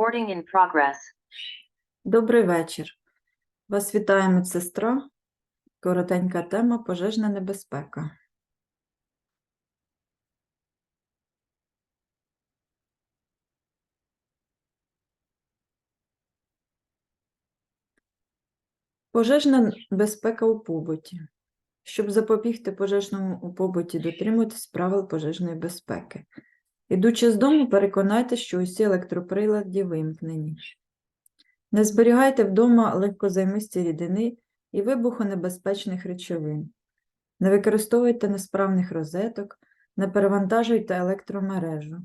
Recording in progress. Добрий вечір. Вас вітає медсестра. Коротенька тема пожежна небезпека. Пожежна безпека у побуті. Щоб запобігти пожежному у побуті, дотримуйтесь правил пожежної безпеки. Ідучи з дому, переконайтеся, що усі електроприлади вимкнені. Не зберігайте вдома легкозаймисті рідини і вибухонебезпечних речовин. Не використовуйте несправних розеток, не перевантажуйте електромережу.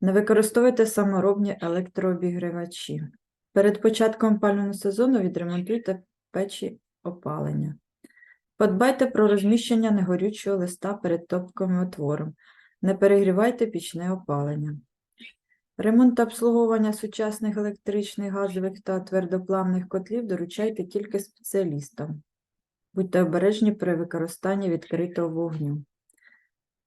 Не використовуйте саморобні електрообігрівачі. Перед початком опалювального сезону відремонтуйте печі опалення. Подбайте про розміщення негорючого листа перед топковим отвором. Не перегрівайте пічне опалення. Ремонт та обслуговування сучасних електричних, газових та твердоплавних котлів доручайте тільки спеціалістам. Будьте обережні при використанні відкритого вогню.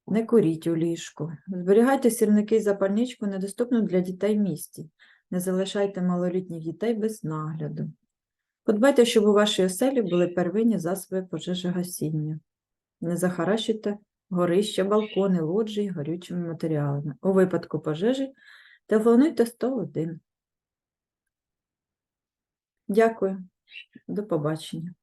Не куріть у ліжку. Зберігайте сірники і запальничку недоступну для дітей в місті. Не залишайте малолітніх дітей без нагляду. Подбайте, щоб у вашій оселі були первинні засоби пожежогасіння. Не захаращуйте горища, балкони, лоджії горючими матеріалами. У випадку пожежі телефонуйте 101. Дякую. До побачення.